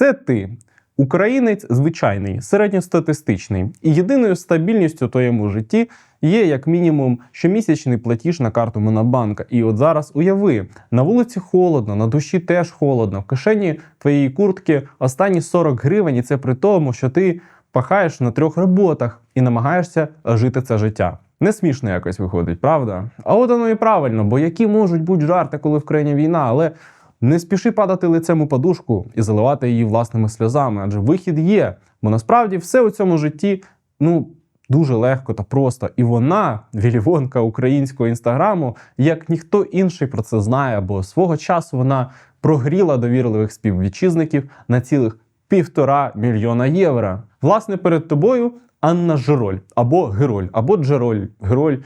Це ти. Українець звичайний, середньостатистичний, і єдиною стабільністю в твоєму житті є як мінімум щомісячний платіж на карту Монобанка. І от зараз уяви, на вулиці холодно, на душі теж холодно, в кишені твоєї куртки останні 40 гривень, і це при тому, що ти пахаєш на трьох роботах і намагаєшся жити це життя. Не смішно якось виходить, правда? А от воно і правильно, бо які можуть бути жарти, коли в країні війна, але не спіши падати лицем у подушку і заливати її власними сльозами, адже вихід є. Бо насправді все у цьому житті ну дуже легко та просто. І вона, вілівонка українського інстаграму, як ніхто інший про це знає, бо свого часу вона прогріла довірливих співвітчизників на цілих півтора мільйона євро. Власне, перед тобою Анна Жироль або Героль, або Джероль, Героль.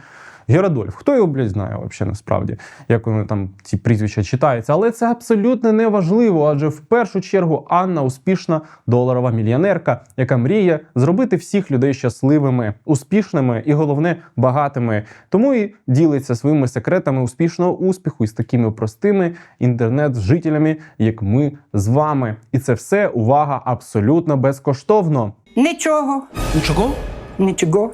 Геродольф, хто його, блядь, знає взагалі насправді, як вони там ці прізвища читаються, але це абсолютно не важливо, адже в першу чергу Анна успішна доларова мільйонерка, яка мріє зробити всіх людей щасливими, успішними і головне багатими. Тому і ділиться своїми секретами успішного успіху із такими простими інтернет-жителями, як ми з вами. І це все увага абсолютно безкоштовно. Нічого, Ничего? нічого,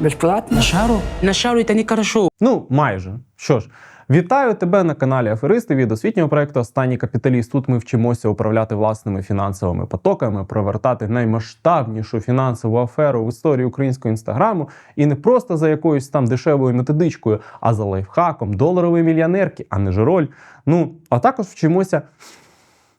Безплатно. На шару? На шару это нехорошо. Ну, майже. Що ж, вітаю тебе на каналі Аферисти від освітнього проекту Останній капіталіст. Тут ми вчимося управляти власними фінансовими потоками, провертати наймасштабнішу фінансову аферу в історії українського інстаграму, і не просто за якоюсь там дешевою методичкою, а за лайфхаком доларової мільйонерки, а не жироль. Ну, а також вчимося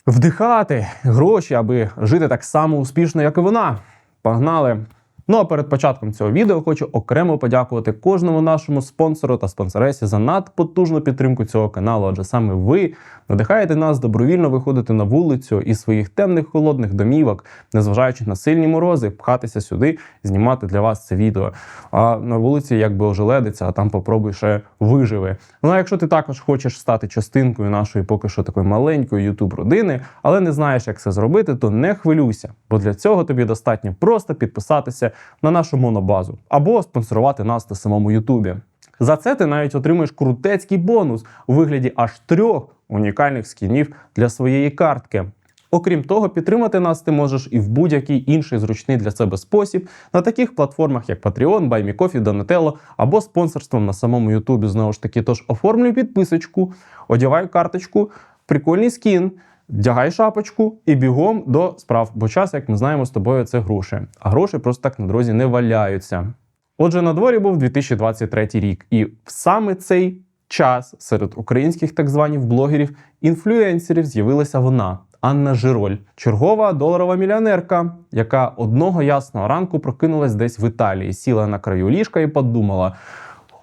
вдихати гроші, аби жити так само успішно, як і вона. Погнали! Ну а перед початком цього відео хочу окремо подякувати кожному нашому спонсору та спонсоресі за надпотужну підтримку цього каналу. Адже саме ви надихаєте нас добровільно виходити на вулицю із своїх темних холодних домівок, незважаючи на сильні морози, пхатися сюди, знімати для вас це відео. А на вулиці якби ожеледиться, а там попробуй ще виживи. Ну а якщо ти також хочеш стати частинкою нашої поки що такої маленької youtube родини, але не знаєш, як це зробити, то не хвилюйся, бо для цього тобі достатньо просто підписатися на нашу монобазу або спонсорувати нас на самому Ютубі. За це ти навіть отримуєш крутецький бонус у вигляді аж трьох унікальних скінів для своєї картки. Окрім того, підтримати нас ти можеш і в будь-який інший зручний для себе спосіб на таких платформах, як Patreon, BuyMeCoffee, Donatello або спонсорством на самому Ютубі. Знову ж таки, тож оформлюй підписочку, одягай карточку, прикольний скін, вдягай шапочку і бігом до справ. Бо час, як ми знаємо, з тобою це гроші. А гроші просто так на дорозі не валяються. Отже, на дворі був 2023 рік, і в саме цей час серед українських так званих блогерів інфлюенсерів з'явилася вона. Анна Жироль, чергова доларова мільйонерка, яка одного ясного ранку прокинулась десь в Італії, сіла на краю ліжка і подумала: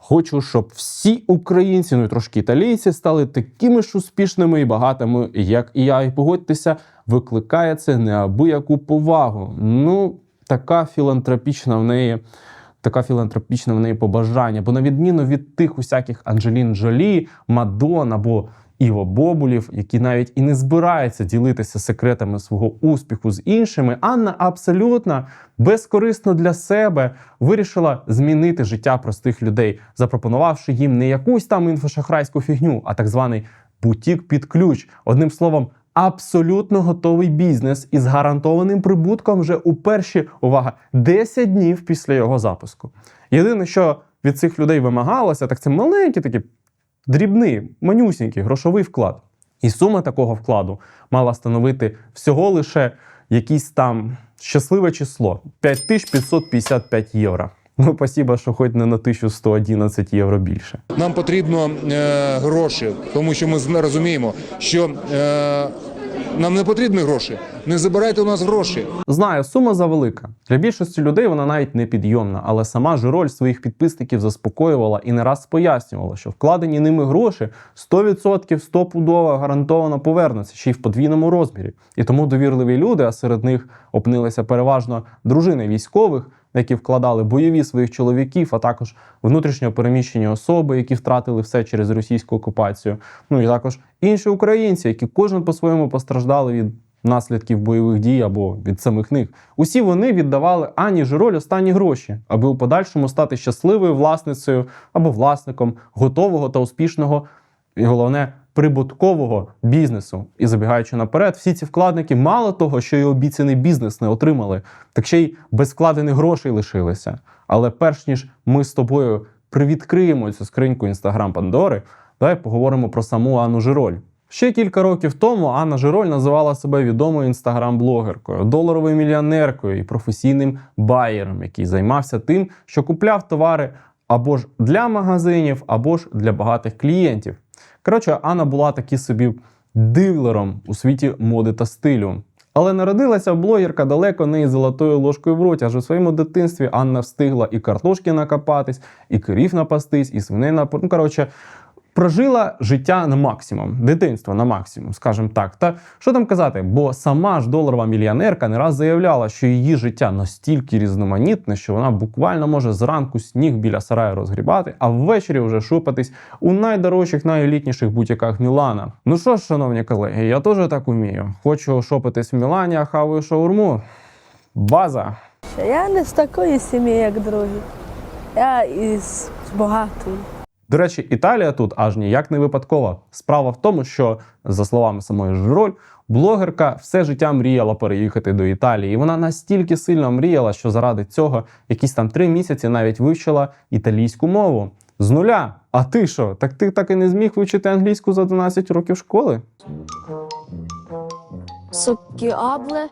хочу, щоб всі українці, ну і трошки італійці, стали такими ж успішними і багатими, як і я. І погодьтеся, викликає це неабияку повагу. Ну, така філантропічна в неї. Така філантропічна в неї побажання, бо на відміну від тих усяких Анджелін Джолі, Мадон або Іво Бобулів, які навіть і не збираються ділитися секретами свого успіху з іншими, Анна абсолютно безкорисно для себе вирішила змінити життя простих людей, запропонувавши їм не якусь там інфошахрайську фігню, а так званий бутік під ключ. Одним словом, абсолютно готовий бізнес із гарантованим прибутком вже у перші увага 10 днів після його запуску. Єдине, що від цих людей вимагалося, так це маленький такий дрібний, манюсінький грошовий вклад. І сума такого вкладу мала становити всього лише якісь там щасливе число 5555 євро. Ну, спасіба, що хоч не на 1111 євро більше. Нам потрібно е, гроші, тому що ми розуміємо, що е, нам не потрібні гроші. Не забирайте у нас гроші. Знаю, сума завелика. Для більшості людей вона навіть не підйомна, але сама Жироль своїх підписників заспокоювала і не раз пояснювала, що вкладені ними гроші 100% стопудово гарантовано повернуться ще й в подвійному розмірі. І тому довірливі люди, а серед них опинилися переважно дружини військових, які вкладали бойові своїх чоловіків, а також внутрішньо переміщені особи, які втратили все через російську окупацію. Ну і також інші українці, які кожен по-своєму постраждали від наслідків бойових дій або від самих них. Усі вони віддавали Ані Жироль останні гроші, аби у подальшому стати щасливою власницею або власником готового та успішного і головне прибуткового бізнесу. І забігаючи наперед, всі ці вкладники мало того, що й обіцяний бізнес не отримали, так ще й без вкладених грошей лишилися. Але перш ніж ми з тобою привідкриємо цю скриньку інстаграм Пандори, давай поговоримо про саму Анну Жироль. Ще кілька років тому Анна Жироль називала себе відомою інстаграм-блогеркою, доларовою мільйонеркою і професійним байером, який займався тим, що купляв товари або ж для магазинів, або ж для багатих клієнтів. Коротше, Анна була таки собі дилером у світі моди та стилю. Але народилася блогерка далеко не із золотою ложкою в роті, аж у своєму дитинстві Анна встигла і картошки накопатись, і корів напастись, і свиней напор... Ну, коротше, прожила життя на максимум, дитинство на максимум, скажімо так. Та що там казати? Бо сама ж доларова мільйонерка не раз заявляла, що її життя настільки різноманітне, що вона буквально може зранку сніг біля сараю розгрібати, а ввечері вже шупатись у найдорожчих, найелітніших бутіках Мілана. Ну що ж, шановні колеги, я теж так умію. Хочу шопитись в Мілані, а хаваю шаурму. База. Я не з такої сім'ї, як другі. Я із багатої. До речі, Італія тут аж ніяк не випадкова. Справа в тому, що, за словами самої Жироль, блогерка все життя мріяла переїхати до Італії. І вона настільки сильно мріяла, що заради цього якісь там три місяці навіть вивчила італійську мову. З нуля. А ти що? Так ти так і не зміг вивчити англійську за 12 років школи? Сокіабле,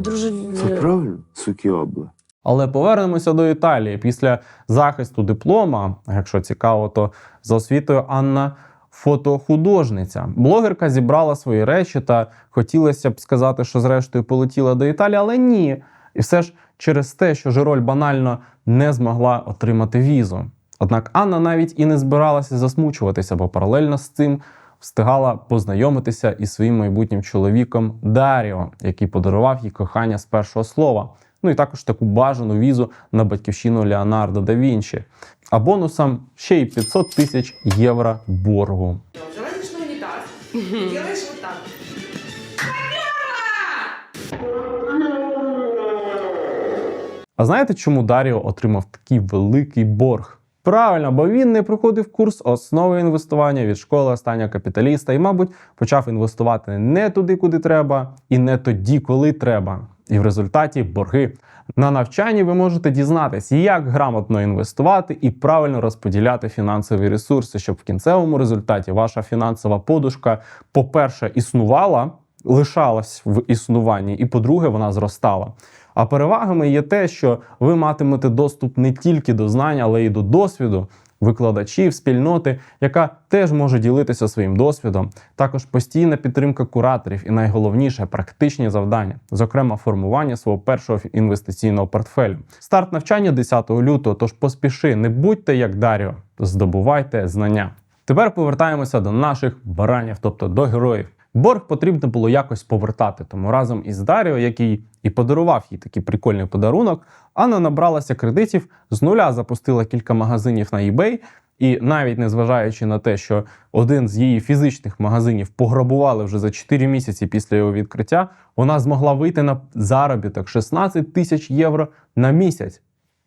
друже. Це правильно? Сукіобле. Але повернемося до Італії. Після захисту диплома, якщо цікаво, то за освітою Анна фотохудожниця. Блогерка зібрала свої речі та хотілося б сказати, що зрештою полетіла до Італії, але ні. І все ж через те, що Жироль банально не змогла отримати візу. Однак Анна навіть і не збиралася засмучуватися, бо паралельно з цим встигала познайомитися із своїм майбутнім чоловіком Даріо, який подарував їй кохання з першого слова. Ну і також таку бажану візу на батьківщину Леонардо да Вінчі. А бонусом ще й 500 тисяч євро боргу. На. А знаєте, чому Даріо отримав такий великий борг? Правильно, бо він не проходив курс основи інвестування від школи останнього капіталіста і, мабуть, почав інвестувати не туди, куди треба, і не тоді, коли треба. І в результаті борги. На навчанні ви можете дізнатися, як грамотно інвестувати і правильно розподіляти фінансові ресурси, щоб в кінцевому результаті ваша фінансова подушка, по-перше, існувала, лишалась в існуванні, і по-друге, вона зростала. А перевагами є те, що ви матимете доступ не тільки до знань, але й до досвіду викладачів, спільноти, яка теж може ділитися своїм досвідом. Також постійна підтримка кураторів і найголовніше практичні завдання, зокрема формування свого першого інвестиційного портфелю. Старт навчання 10 лютого. Тож поспіши, не будьте як Даріо, здобувайте знання. Тепер повертаємося до наших баранів, тобто до героїв. Борг потрібно було якось повертати. Тому разом із Даріо, який і подарував їй такий прикольний подарунок, Анна набралася кредитів з нуля, запустила кілька магазинів на eBay, і навіть незважаючи на те, що один з її фізичних магазинів пограбували вже за 4 місяці після його відкриття, вона змогла вийти на заробіток 16 тисяч євро на місяць.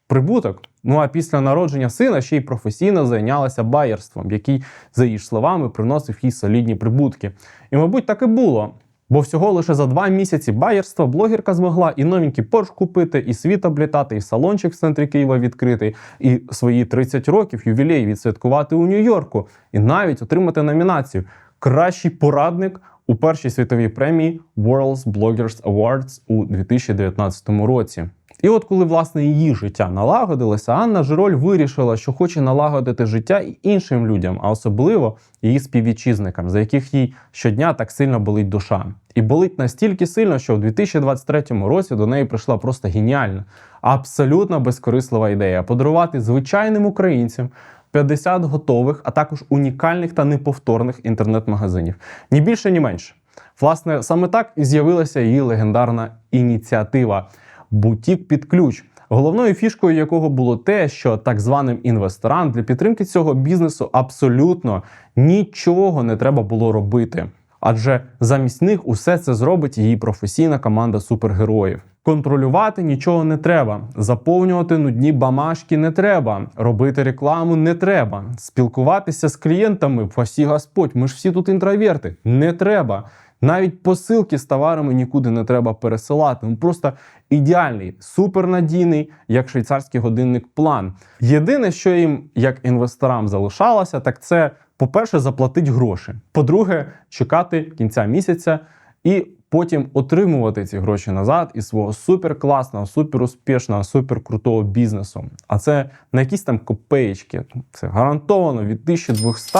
Прибуток. Ну а після народження сина ще й професійно зайнялася байерством, який, за її словами, приносив їй солідні прибутки. І, мабуть, так і було. Бо всього лише за два місяці байерства блогерка змогла і новенький Порш купити, і світ облітати, і салончик в центрі Києва відкрити, і свої 30 років ювілей відсвяткувати у Нью-Йорку, і навіть отримати номінацію Кращий порадник у першій світовій премії World's Bloggers Awards у 2019 році. І от коли власне її життя налагодилося, Анна Жироль вирішила, що хоче налагодити життя і іншим людям, а особливо її співвітчизникам, за яких їй щодня так сильно болить душа. І болить настільки сильно, що в 2023 році до неї прийшла просто геніальна, абсолютно безкорислива ідея подарувати звичайним українцям 50 готових, а також унікальних та неповторних інтернет-магазинів. Ні більше, ні менше. Власне, саме так і з'явилася її легендарна ініціатива Бутік під ключ. Головною фішкою якого було те, що так званим інвесторам для підтримки цього бізнесу абсолютно нічого не треба було робити. Адже замість них усе це зробить її професійна команда супергероїв. Контролювати нічого не треба, заповнювати нудні бамашки не треба, робити рекламу не треба, спілкуватися з клієнтами, пасі Господь, ми ж всі тут інтроверти, не треба. Навіть посилки з товарами нікуди не треба пересилати. Ну просто ідеальний, супернадійний, як швейцарський годинник план. Єдине, що їм, як інвесторам, залишалося, так це, по-перше, заплатити гроші. По-друге, чекати кінця місяця і потім отримувати ці гроші назад із свого суперкласного, суперуспішного, суперкрутого бізнесу. А це на якісь там копеечки. Це гарантовано від 1200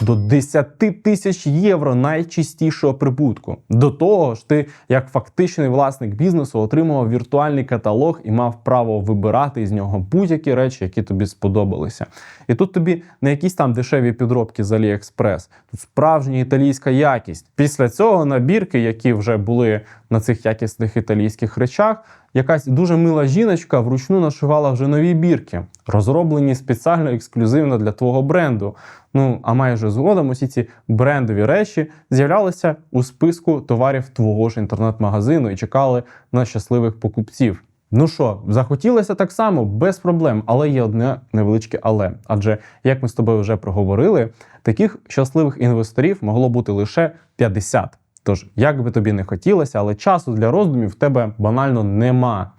до 10 тисяч євро найчистішого прибутку. До того ж, ти, як фактичний власник бізнесу, отримував віртуальний каталог і мав право вибирати із нього будь-які речі, які тобі сподобалися. І тут тобі не якісь там дешеві підробки з AliExpress, тут справжня італійська якість. Після цього набірки, які вже були на цих якісних італійських речах, якась дуже мила жіночка вручну нашивала вже нові бірки, розроблені спеціально ексклюзивно для твого бренду. Ну а майже згодом усі ці брендові речі з'являлися у списку товарів твого ж інтернет-магазину і чекали на щасливих покупців. Ну що, захотілося так само, без проблем, але є одне невеличке але. Адже, як ми з тобою вже проговорили, таких щасливих інвесторів могло бути лише 50. Тож, як би тобі не хотілося, але часу для роздумів в тебе банально нема.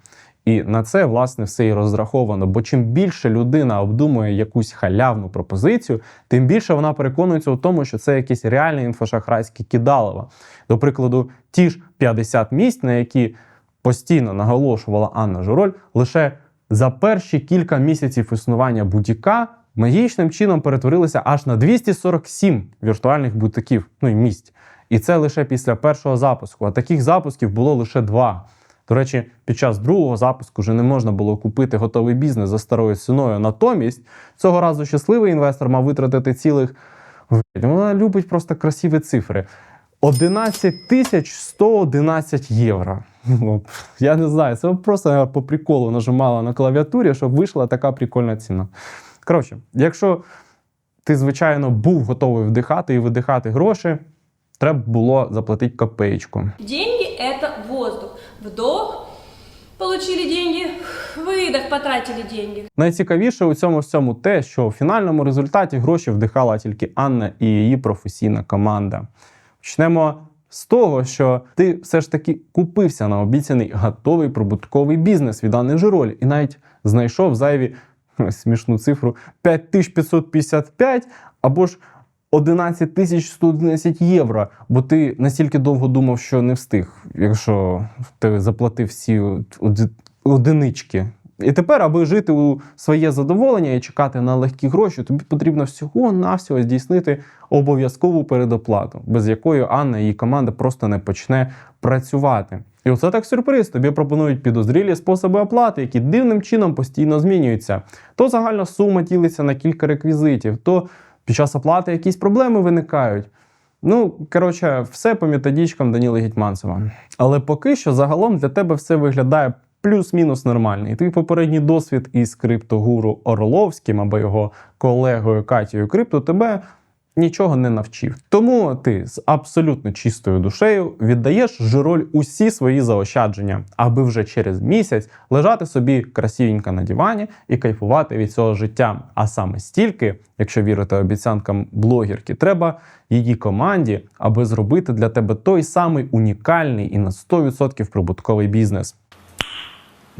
І на це власне все і розраховано. Бо чим більше людина обдумує якусь халявну пропозицію, тим більше вона переконується у тому, що це якесь реальне інфошахрайське кидалово. До прикладу, ті ж 50 місць, на які постійно наголошувала Анна Журоль, лише за перші кілька місяців існування бутіка магічним чином перетворилися аж на 247 віртуальних бутиків, ну і місць. І це лише після першого запуску. А таких запусків було лише два. До речі, під час другого запуску вже не можна було купити готовий бізнес за старою ціною. Натомість цього разу щасливий інвестор мав витратити цілих. Вона любить просто красиві цифри. 11 тисяч 111 євро. Ну, Я не знаю, це просто по приколу нажимала на клавіатурі, щоб вийшла така прикольна ціна. Коротше, якщо ти, звичайно, був готовий вдихати і видихати гроші, треба було заплатити копеечку. Деньги – это воздух. Вдох – получили деньги, выдох – потратили деньги. Найцікавіше у цьому всьому те, що в фінальному результаті гроші вдихала тільки Анна і її професійна команда. Почнемо з того, що ти все ж таки купився на обіцяний готовий прибутковий бізнес від Анни Жироль і навіть знайшов зайві смішну цифру 5555 або ж 11 111 євро, бо ти настільки довго думав, що не встиг, якщо ти заплатив всі одинички. І тепер, аби жити у своє задоволення і чекати на легкі гроші, тобі потрібно всього-навсього здійснити обов'язкову передоплату, без якої Анна і її команда просто не почне працювати. І оце так сюрприз. Тобі пропонують підозрілі способи оплати, які дивним чином постійно змінюються. То загальна сума ділиться на кілька реквізитів, то під час оплати якісь проблеми виникають. Ну, коротше, все по методичкам Даніли Гетьманцева. Але поки що загалом для тебе все виглядає плюс-мінус нормально. І твій попередній досвід із криптогуру Орловським або його колегою Катією Крипто тебе нічого не навчив. Тому ти з абсолютно чистою душею віддаєш жироль усі свої заощадження, аби вже через місяць лежати собі красивенько на дивані і кайфувати від цього життя. А саме стільки, якщо вірити обіцянкам блогерки, треба її команді, аби зробити для тебе той самий унікальний і на 100% прибутковий бізнес.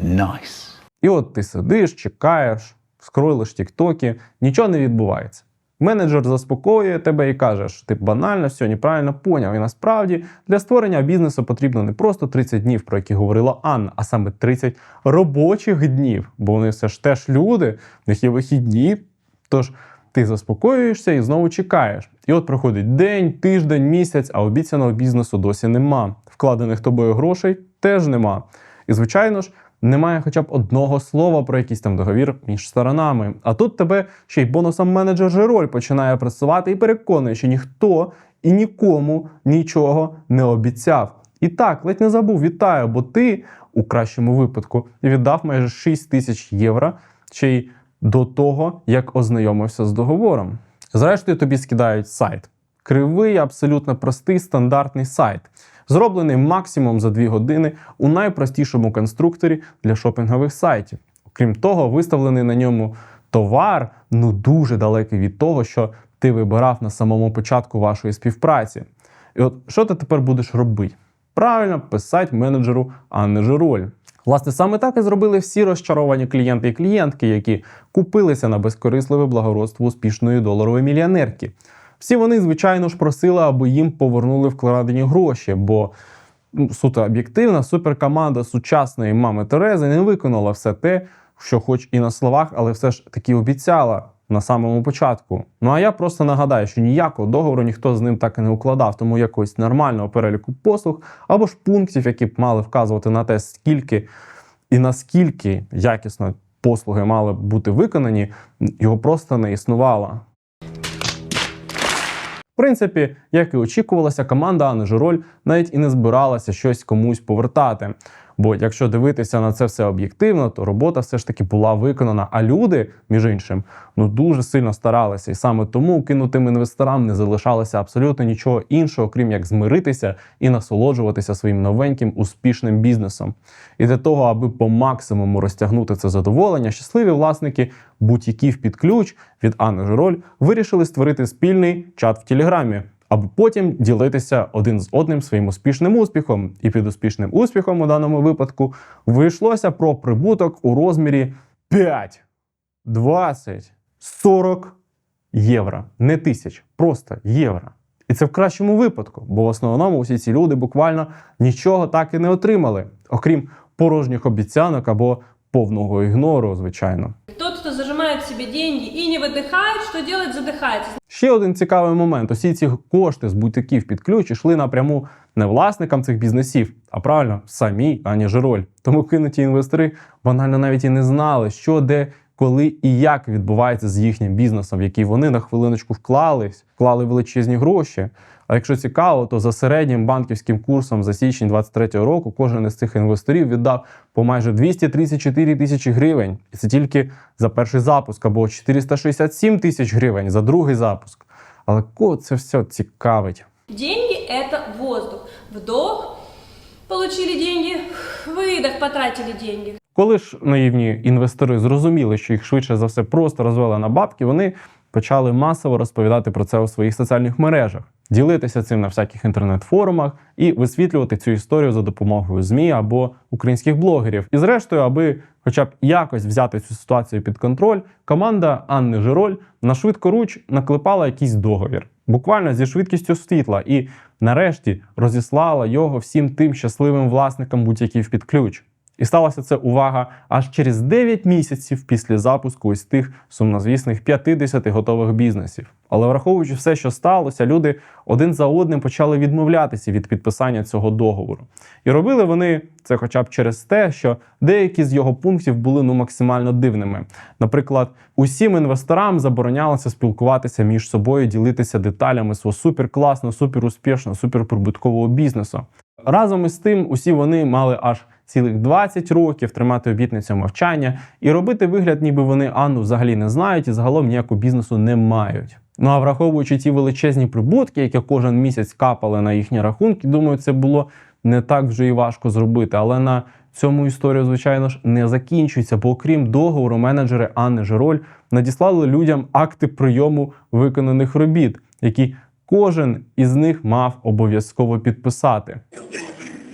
Nice. І от ти сидиш, чекаєш, скролиш тіктоки, нічого не відбувається. Менеджер заспокоює тебе і каже, що ти банально все неправильно поняв. І насправді для створення бізнесу потрібно не просто 30 днів, про які говорила Анна, а саме 30 робочих днів. Бо вони все ж теж люди, в них є вихідні. Тож ти заспокоюєшся і знову чекаєш. І от проходить день, тиждень, місяць, а обіцяного бізнесу досі нема. Вкладених тобою грошей теж нема. І звичайно ж, немає хоча б одного слова про якийсь там договір між сторонами. А тут тебе ще й бонусом менеджер Жероль починає працювати і переконує, що ніхто і нікому нічого не обіцяв. І так, ледь не забув, вітаю, бо ти у кращому випадку віддав майже 6 тисяч євро ще й до того, як ознайомився з договором. Зрештою, тобі скидають сайт кривий, абсолютно простий стандартний сайт, зроблений максимум за 2 години у найпростішому конструкторі для шопінгових сайтів. Крім того, виставлений на ньому товар ну дуже далекий від того, що ти вибирав на самому початку вашої співпраці. І от що ти тепер будеш робити? Правильно, писати менеджеру Анни Жироль. Власне, саме так і зробили всі розчаровані клієнти і клієнтки, які купилися на безкорисливе благородство успішної доларової мільйонерки. Всі вони, звичайно ж, просили, аби їм повернули вкладені гроші, бо ну, суто об'єктивна суперкоманда сучасної мами Терези не виконала все те, що, хоч і на словах, але все ж таки обіцяла на самому початку. Ну а я просто нагадаю, що ніякого договору ніхто з ним так і не укладав, тому якогось нормального переліку послуг або ж пунктів, які б мали вказувати на те, скільки і наскільки якісно послуги мали б бути виконані, його просто не існувало. Принципі, як і очікувалося, команда Анни Жироль навіть і не збиралася щось комусь повертати. Бо якщо дивитися на це все об'єктивно, то робота все ж таки була виконана. А люди, між іншим, ну дуже сильно старалися. І саме тому кинутим інвесторам не залишалося абсолютно нічого іншого, крім як змиритися і насолоджуватися своїм новеньким успішним бізнесом. І для того, аби по максимуму розтягнути це задоволення, щасливі власники бутіків під ключ від Анни Жироль вирішили створити спільний чат в Телеграмі. Аби потім ділитися один з одним своїм успішним успіхом. І під успішним успіхом у даному випадку вийшлося про прибуток у розмірі 5, 20, 40 євро. Не тисяч, просто євро. І це в кращому випадку, бо в основному усі ці люди буквально нічого так і не отримали, окрім порожніх обіцянок або повного ігнору, звичайно. Тот, кто зажимает себе деньги и не выдыхает, что делает, задыхается. Ще один цікавий момент: усі ці кошти з бутиків під ключ йшли напряму не власникам цих бізнесів, а правильно самій Ані Жироль. Тому кинуті інвестори банально навіть і не знали, що де. коли і як відбувається з їхнім бізнесом, в який вони на хвилиночку вклались, вклали величезні гроші. А якщо цікаво, то за середнім банківським курсом за січень 23 року кожен із цих інвесторів віддав по майже 234 тисячі гривень. І це тільки за перший запуск, або 467 тисяч гривень за другий запуск. Але кого це все цікавить? Деньги – это воздух. Вдох – получили деньги, выдох – потратили деньги. Коли ж наївні інвестори зрозуміли, що їх швидше за все просто розвели на бабки, вони почали масово розповідати про це у своїх соціальних мережах, ділитися цим на всяких інтернет-форумах і висвітлювати цю історію за допомогою ЗМІ або українських блогерів. І зрештою, аби хоча б якось взяти цю ситуацію під контроль, команда Анни Жироль на швидкоруч наклепала якийсь договір, буквально зі швидкістю світла, і нарешті розіслала його всім тим щасливим власникам будь-яких під ключ. І сталося це увага аж через 9 місяців після запуску ось тих сумнозвісних 50 готових бізнесів. Але враховуючи все, що сталося, люди один за одним почали відмовлятися від підписання цього договору. І робили вони це хоча б через те, що деякі з його пунктів були ну максимально дивними. Наприклад, усім інвесторам заборонялося спілкуватися між собою, ділитися деталями свого суперкласного, суперуспішного, суперприбуткового бізнесу. Разом із тим, усі вони мали аж цілих 20 років тримати обітницю мовчання і робити вигляд, ніби вони Анну взагалі не знають і загалом ніякого бізнесу не мають. Ну а враховуючи ті величезні прибутки, які кожен місяць капали на їхні рахунки, думаю, це було не так вже і важко зробити. Але на цьому історію, звичайно ж, не закінчується, бо окрім договору, менеджери Анни Жироль надіслали людям акти прийому виконаних робіт, які кожен із них мав обов'язково підписати.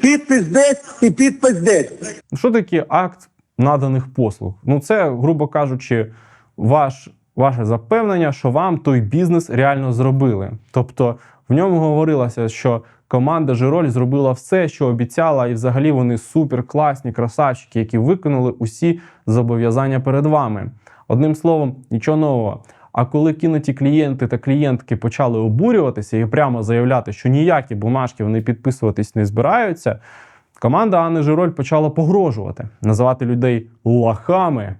Підпис десь і підпис десь. Що таке акт наданих послуг? Ну, це, грубо кажучи, ваш, ваше запевнення, що вам той бізнес реально зробили. Тобто в ньому говорилося, що команда Жироль зробила все, що обіцяла, і взагалі вони суперкласні красавчики, які виконали усі зобов'язання перед вами. Одним словом, нічого нового. А коли кинуті клієнти та клієнтки почали обурюватися і прямо заявляти, що ніякі бумажки вони підписуватись не збираються, команда Анни Жироль почала погрожувати, називати людей лахами,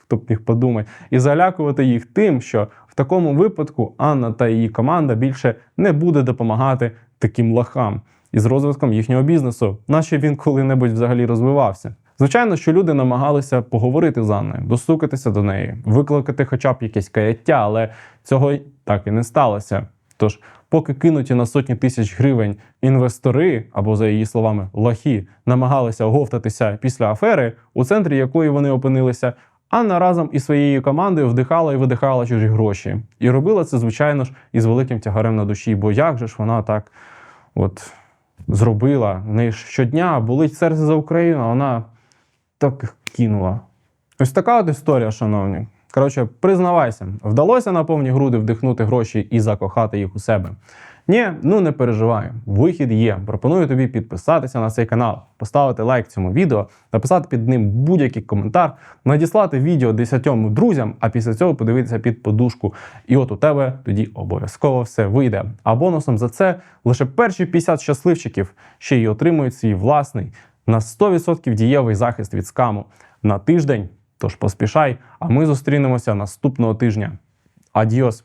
хто б міг подумати, і залякувати їх тим, що в такому випадку Анна та її команда більше не буде допомагати таким лахам із розвитком їхнього бізнесу, наче він коли-небудь взагалі розвивався. Звичайно, що люди намагалися поговорити з Анною, достукатися до неї, викликати хоча б якесь каяття, але цього так і не сталося. Тож, поки кинуті на сотні тисяч гривень інвестори, або за її словами, лохи, намагалися оговтатися після афери, у центрі якої вони опинилися, Анна разом із своєю командою вдихала і видихала чужі гроші. І робила це, звичайно ж, із великим тягарем на душі. Бо як же ж вона так от зробила? В неї щодня болить серце за Україну, а вона так кинула. Ось така от історія, шановні. Коротше, признавайся, вдалося на повні груди вдихнути гроші і закохати їх у себе. Ні, ну не переживай. Вихід є. Пропоную тобі підписатися на цей канал, поставити лайк цьому відео, написати під ним будь-який коментар, надіслати відео 10 друзям, а після цього подивитися під подушку. І от у тебе тоді обов'язково все вийде. А бонусом за це лише перші 50 щасливчиків ще й отримують свій власний на 100% дієвий захист від скаму на тиждень. Тож поспішай, а ми зустрінемося наступного тижня. Адіос!